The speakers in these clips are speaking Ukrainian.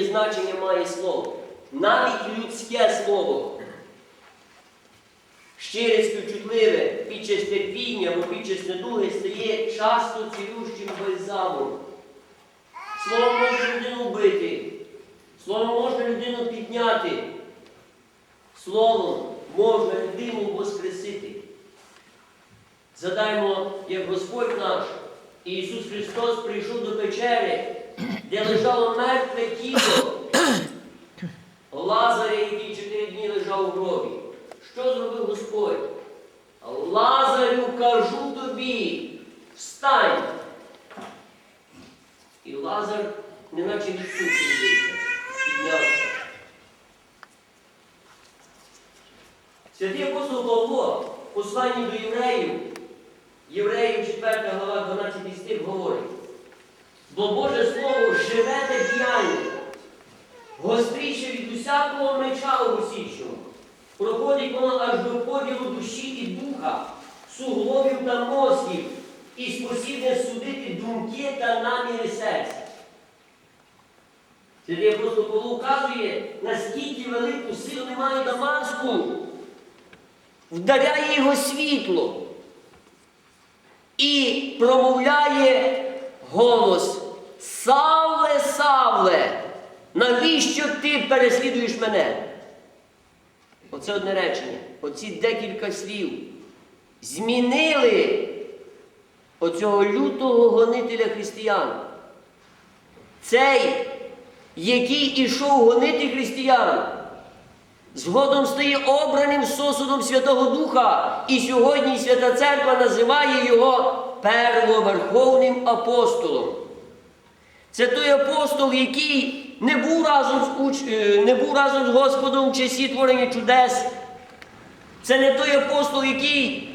яке значення має слово. Навіть людське слово. Щире, співчутливе, під час терпіння або під час недуги стає часто цілющим бальзамом. Слово може людину вбити, слово може людину підняти, словом можна людину воскресити. Згадаймо, як Господь наш Ісус Христос прийшов до печери, де лежало мертве тіло Лазаря, який чотири дні лежав у гробі. Що зробив Господь? Лазарю, кажу тобі, встань. І Лазар, неначе відсутній піднявся. Святий апостол Павло, посланні до євреїв, Євреїв 4 глава 12 стих говорить, бо Боже Слово живе та діяльне, гостріше від усякого меча обосічного, проходить воно аж до поділу душі і духа, суглобів та мозків, і спосібне судити думки та наміри серця. Святий апостол Павло вказує, наскільки велику силу немає Дамаску, вдаряє його світло і промовляє голос Савле, Савле, навіщо ти переслідуєш мене? Оце одне речення. Оці декілька слів змінили оцього лютого гонителя християн. Цей, який ішов гонити християн, згодом стає обраним сосудом Святого Духа, і сьогодні Свята Церква називає його первоверховним апостолом. Це той апостол, який не був разом з, уч... е, не був разом з Господом в часі творення чудес. Це не той апостол, який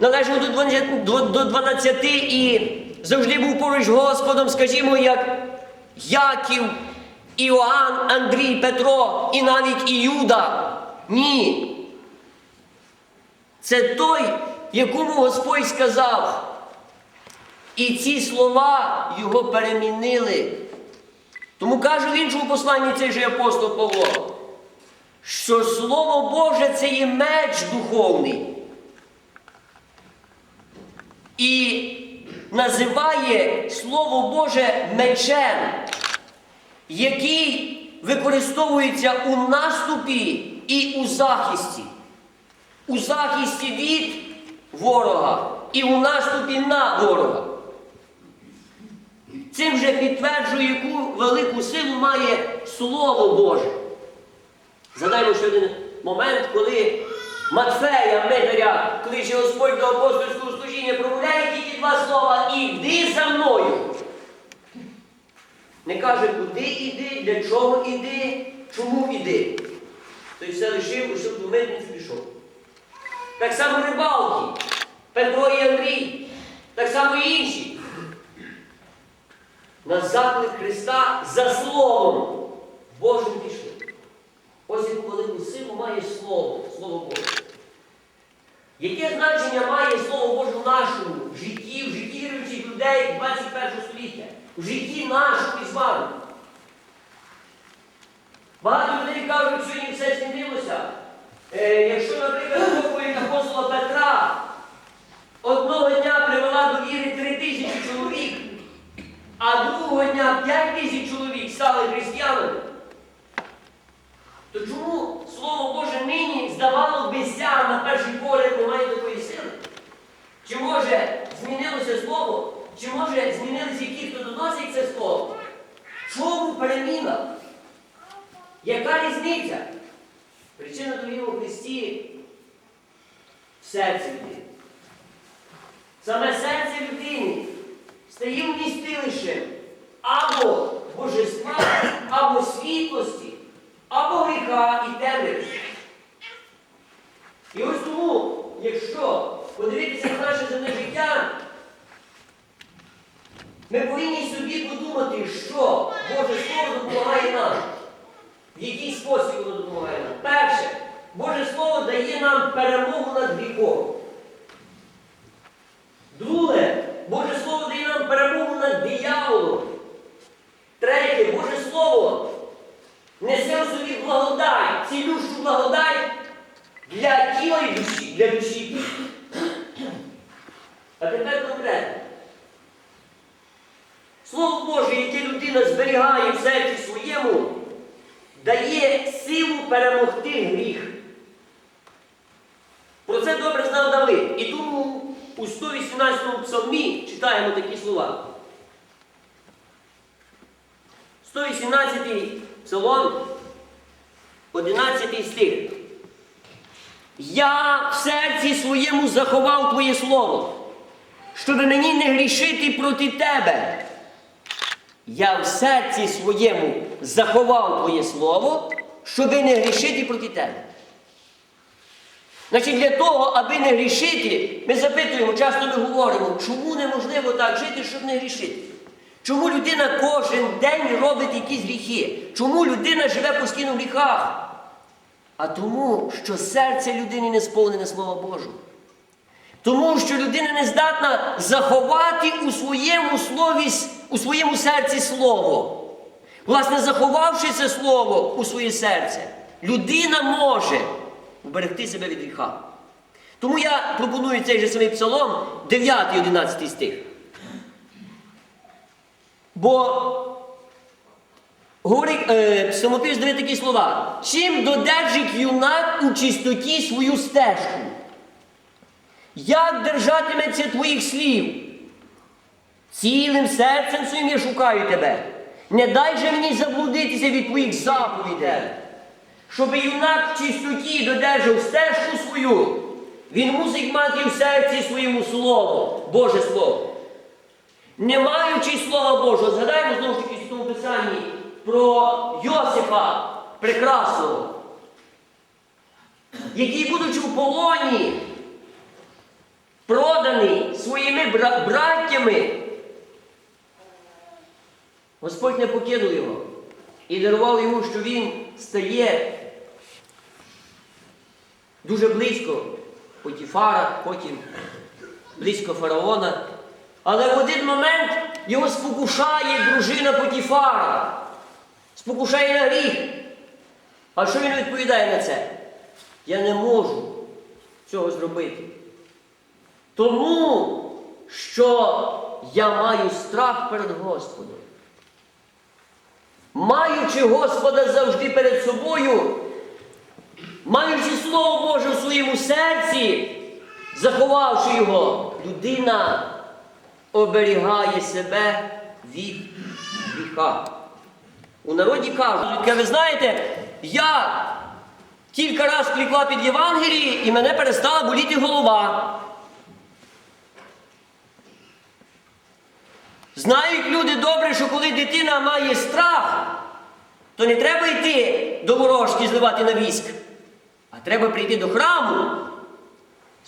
належав до 12, до, до 12 і завжди був поруч Господом, скажімо, як Яків, Іоанн, Андрій, Петро і навіть Іюда. Ні. Це той, якому Господь сказав. І ці слова його перемінили. Тому каже в іншому посланні цей же апостол Павло, що Слово Боже це є меч духовний. І називає Слово Боже мечем, який використовується у наступі і у захисті. У захисті від ворога і у наступі на ворога. Цим же підтверджує, яку велику силу має Слово Боже. Згадаємо ще один момент, коли Матфея, Митаря, кличе Господь до апостольського служіння, промовляє тільки два слова іди за мною. Не каже, куди іди, для чого іди, чому іди. Той все лишив, лишив до митницю пішов. Так само рибалки, Петро і Андрій, так само і інші на заклик Христа за Словом Божим пішли. Ось яку велику силу має Слово, Слово Боже. Яке значення має Слово Боже в нашому житті, в житті віруючих людей 21 століття, в житті нашому із вами? Багато людей кажуть, що сьогодні все змінилося. Е, якщо, наприклад, проповідь апостола Петра одного дня привела до віри три тисячі чоловік, а другого дня 5 тисяч чоловік стали християнами, то чому Слово Боже нині здавало бися на перший погляд немає такої сили? Чи може змінилося слово? Чи може змінилися ті, хто доносить це слово? Чому переміна? Яка різниця? Причина довіри у Христі в серці людини. Саме серце людини стає вмістилищем або божества, або світлості, або гріха і темряви. І ось тому, якщо подивитися на наше земне життя, ми повинні собі подумати, що Боже Слово допомагає нам. В який спосіб воно допомагає нам? Перше, Боже Слово дає нам перемогу над гріхом. Друге, Боже Слово дає нам перемогу над дияволом. Третє, Боже Слово для душі. для душі. А тепер конкретно. Слово Боже, яке людина зберігає в серці своєму, дає силу перемогти гріх. Про це добре знав Давид. І тому у 118 псалмі читаємо такі слова. 118 псалом, 11 стих. Я в серці своєму заховав Твоє Слово, щоб мені не грішити проти Тебе. Я в серці своєму заховав Твоє Слово, щоб не грішити проти Тебе. Значить, для того, аби не грішити, ми запитуємо, часто ми говоримо, чому неможливо так жити, щоб не грішити? Чому людина кожен день робить якісь гріхи? Чому людина живе постійно в гріхах? А тому, що серце людини не сповнене Слова Божого. Тому що людина не здатна заховати у своєму слові, у своєму серці слово. Власне, заховавши це слово у своє серце, людина може вберегти себе від гріха. Тому я пропоную цей же самий псалом, 9, 11 стих. Бо говорить е, псалмопис дає такі слова. Чим додержить юнак у чистоті свою стежку? Як держатиметься твоїх слів? Цілим серцем своїм я шукаю тебе. Не дай же мені заблудитися від твоїх заповідей. Щоб юнак в чистоті додержав стежку свою, він мусить мати в серці своєму слово, Боже Слово. Не маючи Слова Божого, згадаємо знову ж таки в Святому Писанні про Йосифа Прекрасного, який, будучи в полоні, проданий своїми бра- браттями, Господь не покинув його і дарував йому, що він стає дуже близько Потіфара, потім близько фараона. Але в один момент його спокушає дружина Потіфара, спокушає на гріх. А що він відповідає на це? Я не можу цього зробити. Тому що я маю страх перед Господом. Маючи Господа завжди перед собою, маючи Слово Боже в своєму серці, заховавши його, людина оберігає себе від гріха. У народі кажуть, ви знаєте, я кілька разів клікла під Євангелії і мене перестала боліти голова. Знають люди добре, що коли дитина має страх, то не треба йти до ворожки зливати на віск, а треба прийти до храму.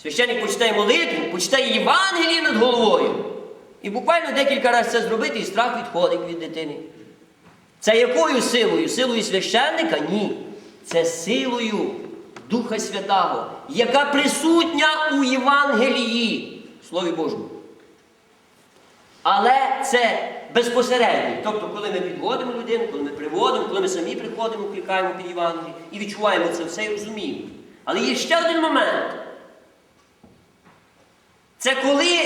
Священник почитає молитву, почитає Євангеліє над головою. І буквально декілька разів це зробити, і страх відходить від дитини. Це якою силою? Силою священника? Ні. Це силою Духа Святого, яка присутня у Євангелії, Слові Божому. Але це безпосередньо. Тобто, коли ми підводимо людину, коли ми приводимо, коли ми самі приходимо, кликаємо під Євангеліє і відчуваємо це все і розуміємо. Але є ще один момент. Це коли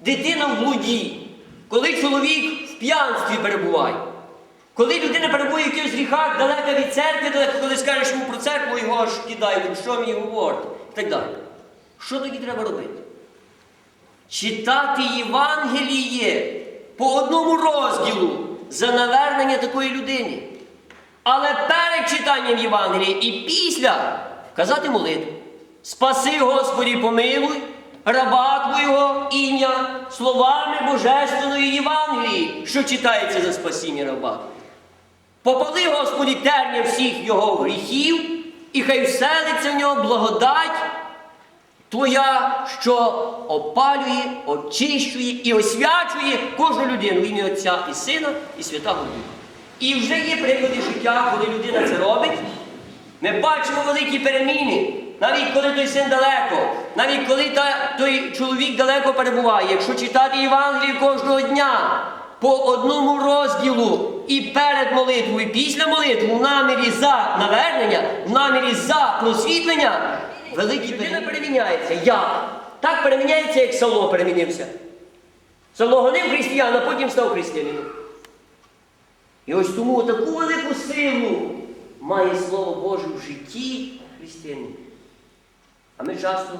дитина в блуді, коли чоловік в п'янстві перебуває, коли людина перебуває в якихось гріхах, далеко від церкви, далеко, коли скажеш йому про церкву, його аж кидають, що мені говорить, і так далі. Що тоді треба робити? Читати Євангеліє по одному розділу за навернення такої людини. Але перед читанням Євангелія і після казати молитву. Спаси, Господі, помилуй, раба Твого ім'я словами Божественної Євангелії, що читається за спасіння раба. Попали, Господі, терня всіх його гріхів, і хай вселиться в нього благодать Твоя, що опалює, очищує і освячує кожну людину в ім'я Отця і Сина, і Святого Духа. І вже є приклади життя, коли людина це робить. Ми бачимо великі переміни. Навіть коли той син далеко, навіть коли та, той чоловік далеко перебуває, якщо читати Євангелію кожного дня по одному розділу і перед молитвою, і після молитви, в намірі за навернення, в намірі за просвітлення, великий людина переміняється. Як? Так переміняється, як село перемінився. Село гонив християн, а потім став християнином. І ось тому таку велику силу має Слово Боже в житті християнина. А ми часто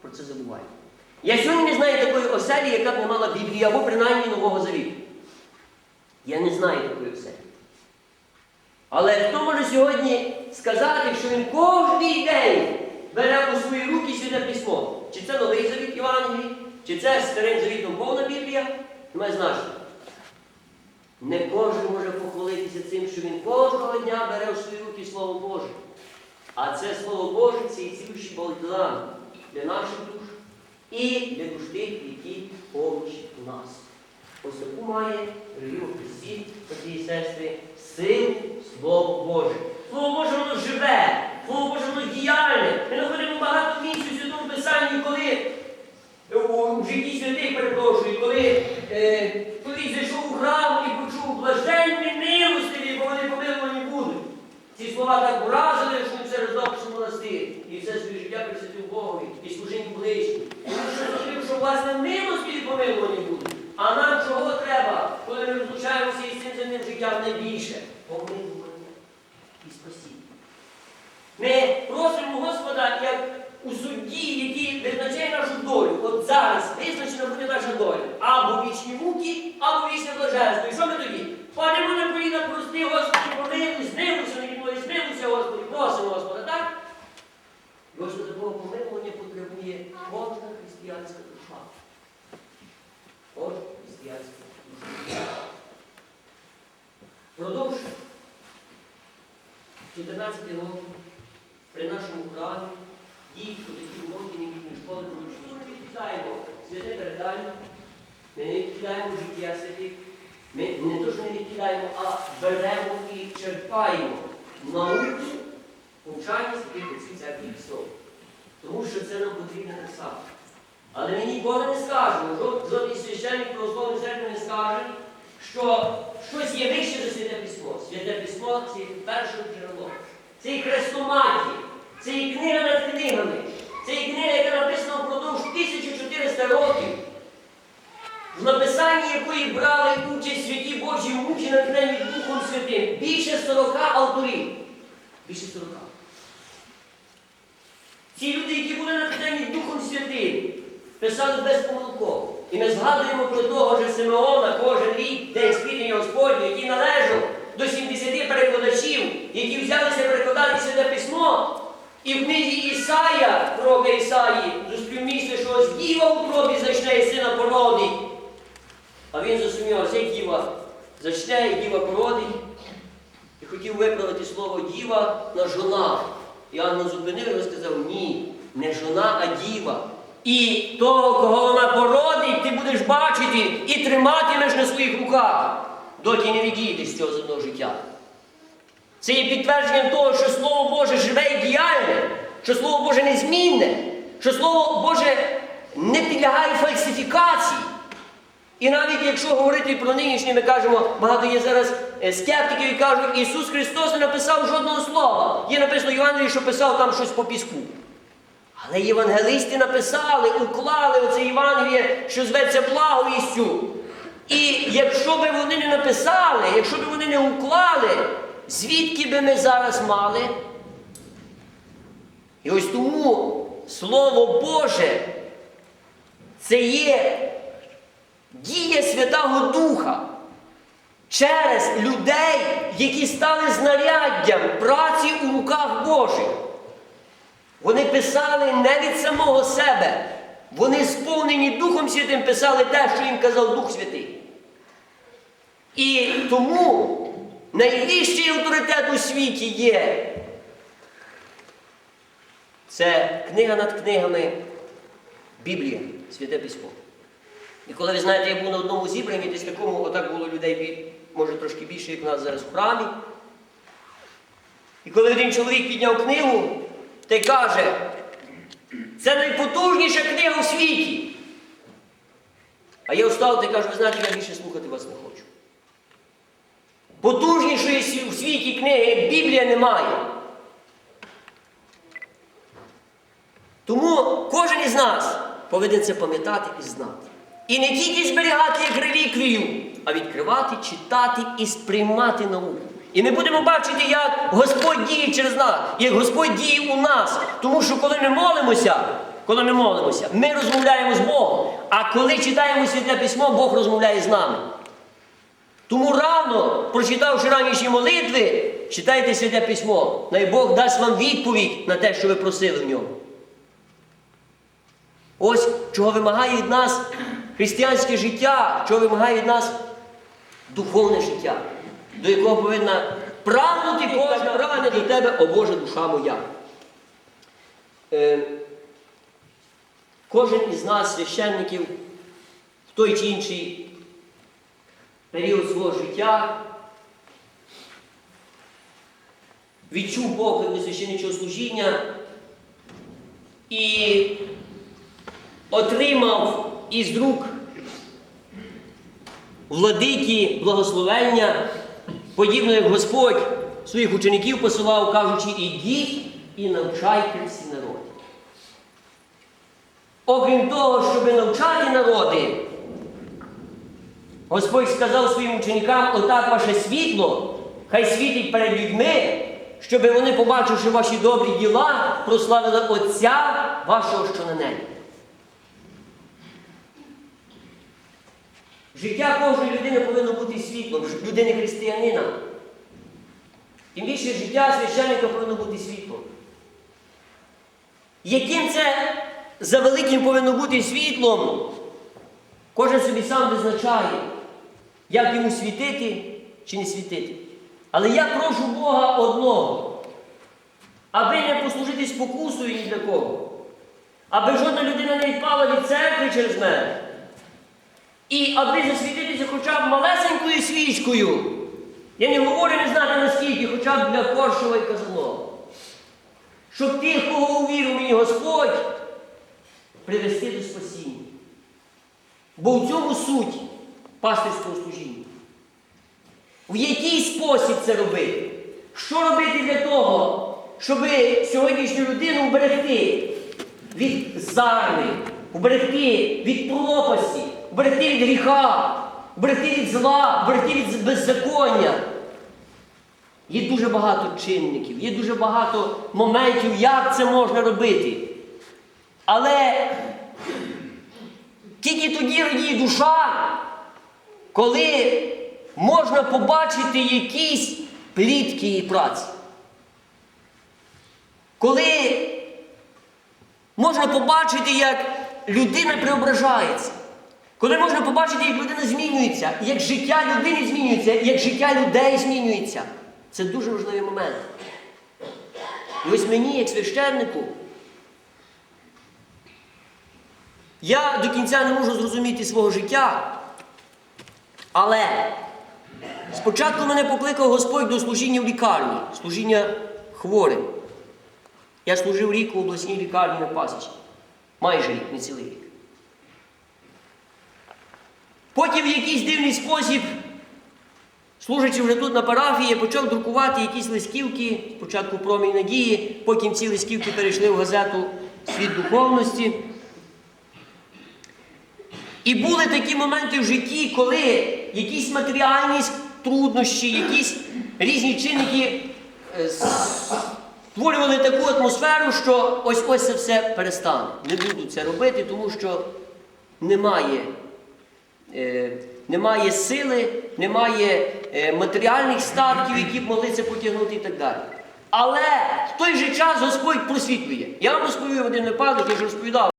про це забуваємо. Я сьогодні не знаю такої оселі, яка б не мала Біблії або принаймні Нового Завіту. Я не знаю такої оселі. Але хто може сьогодні сказати, що він кожен день бере у свої руки святе письмо? Чи це Новий Завіт Євангелій, чи це Старим Завітом повна Біблія? Немає значення. Не кожен може похвалитися цим, що він кожного дня бере у свої руки Слово Боже. А це Слово Боже це і цілющий Богдан для наших душ і для душ тих, які поміч у нас. Ось має Релігію Христі, брати сестри, силу Слово Боже. Слово Боже, воно живе, Слово Боже, воно діяльне. Ми знаходимо багато місць у Святому Писанні, коли у житті святих перепрошую, коли е, хтось зайшов у храм і почув блаженні милостиві, бо вони помилувані будуть. Ці слова так вразили, що він все роздав монастир і все своє життя присвятив Богові і служив ближнім. Тому що що власне милостиві помилувані будуть. А нам чого треба, коли ми розлучаємося із цим земним життям найбільше? Помилування і спасіння. Ми просимо Господа, як у судді, який визначає нашу долю. От зараз визначена буде наша доля. Або вічні муки, або вічне блаженство. І що ми тоді? Падемо на коліна, прости, Господи, помилуй, змилуйся, не відмові, змилуйся, Господи, просимо Господа, так? І ось до такого помилування потребує кожна християнська душа. Кожна християнська душа. Продовж 14 років при нашому храмі дітки, такі уроки немічної школи, тому що ми відкидаємо святе ми не відкидаємо життя святих, ми не то, що не відкидаємо, а беремо і черпаємо науку повчання святих отців церкви Христов. Тому що це нам потрібно так само. Але ми ніколи не скажемо, жод- жодний священник православної церкви не скаже, що щось є вище за святе письмо. Святе письмо це перше джерело. Це і хрестоматія, це і книга над книгами, це і книга, яка написана впродовж 1400 років, в написанні якої брали участь святі Божі мучі натхнені Духом Святим. Більше 40 авторів. Більше 40. Ці люди, які були натхнені Духом Святим, писали безпомилково. І ми згадуємо про того ж Симеона кожен рік, день спільнення Господнього, який належав до 70 перекладачів, які взялися перекладати святе письмо. І в книзі Ісая, пророка Ісаї, зустрів місце, що ось діва у крові зачне і сина породить. А він засумнівався, як діва зачне і діва породить. І хотів виправити слово діва на жона. І Анна зупинив і сказав, ні, не жона, а діва. І того, кого вона породить, ти будеш бачити і триматимеш на своїх руках, доки не відійдеш з цього земного життя. Це є підтвердженням того, що Слово Боже живе і діяльне, що Слово Боже незмінне, що Слово Боже не підлягає фальсифікації. І навіть якщо говорити про нинішнє, ми кажемо, багато є зараз е, скептиків і кажуть, Ісус Христос не написав жодного слова. Є написано в Євангелії, що писав там щось по піску. Але євангелисти написали, уклали оце Євангеліє, що зветься благовістю. І якщо би вони не написали, якщо б вони не уклали, звідки би ми зараз мали? І ось тому Слово Боже це є дія Святого Духа через людей, які стали знаряддям праці у руках Божих. Вони писали не від самого себе. Вони сповнені Духом Святим писали те, що їм казав Дух Святий. І тому найвищий авторитет у світі є. Це книга над книгами Біблія, Святе Письмо. І коли ви знаєте, я був на одному зібранні, десь такому, отак було людей, може трошки більше, як у нас зараз в храмі. І коли один чоловік підняв книгу та й каже, це найпотужніша книга у світі. А я встав та й кажу, ви знаєте, я більше слухати вас не хочу. Потужнішої у світі книги, Біблія, немає. Тому кожен із нас повинен це пам'ятати і знати. І не тільки зберігати як реліквію, а відкривати, читати і сприймати науку. І ми будемо бачити, як Господь діє через нас, як Господь діє у нас. Тому що коли ми молимося, коли ми молимося, ми розмовляємо з Богом. А коли читаємо святе письмо, Бог розмовляє з нами. Тому рано, прочитавши ранішні молитви, читайте святе письмо. Най Бог дасть вам відповідь на те, що ви просили в ньому. Ось чого вимагає від нас християнське життя, чого вимагає від нас духовне життя, до якого повинна прагнути кожна прагне до тебе, о Божа душа моя. Е, кожен із нас, священників, в той чи інший період свого життя відчув поклик священничого служіння і отримав із рук владики благословення, подібно як Господь своїх учеників посилав, кажучи, ідіть і навчайте всі народи. Окрім того, щоб навчати народи, Господь сказав своїм ученикам, отак ваше світло, хай світить перед людьми, щоб вони, побачивши ваші добрі діла, прославили Отця вашого, що на небі. Життя кожної людини повинно бути світлом, людини християнина. Тим більше життя священника повинно бути світлом. Яким це за великим повинно бути світлом, кожен собі сам визначає, як йому світити чи не світити. Але я прошу Бога одного, аби не послужити спокусою ні для кого, аби жодна людина не відпала від церкви через мене. І аби засвітитися хоча б малесенькою свічкою. Я не говорю не знати наскільки, хоча б для Коршова і Казанова. Щоб тих, кого увірив мені Господь, привести до спасіння. Бо в цьому суть пастирського служіння. В який спосіб це робити? Що робити для того, щоб сьогоднішню людину уберегти від зарми, уберегти від пропасті, уберегти від гріха, уберегти від зла, уберегти від беззаконня? Є дуже багато чинників, є дуже багато моментів, як це можна робити. Але тільки тоді радіє душа, коли можна побачити якісь плід її праці. Коли можна побачити, як людина преображається. Коли можна побачити, як людина змінюється, як життя людини змінюється, як життя людей змінюється. Це дуже важливий момент. І ось мені, як священнику, я до кінця не можу зрозуміти свого життя, але спочатку мене покликав Господь до служіння в лікарні, служіння хворим. Я служив рік у обласній лікарні на Пасічі. Майже рік, не цілий рік. Потім в якийсь дивний спосіб, служачи вже тут на парафії, почав друкувати якісь листівки, спочатку промінь надії, потім ці листівки перейшли в газету Світ духовності. І були такі моменти в житті, коли якісь матеріальні труднощі, якісь різні чинники е, створювали таку атмосферу, що ось ось це все перестане. Не буду це робити, тому що немає, немає сили, немає е, матеріальних статків, які б могли це потягнути і так далі. Але в той же час Господь просвітлює. Я вам розповів один випадок, я вже розповідав.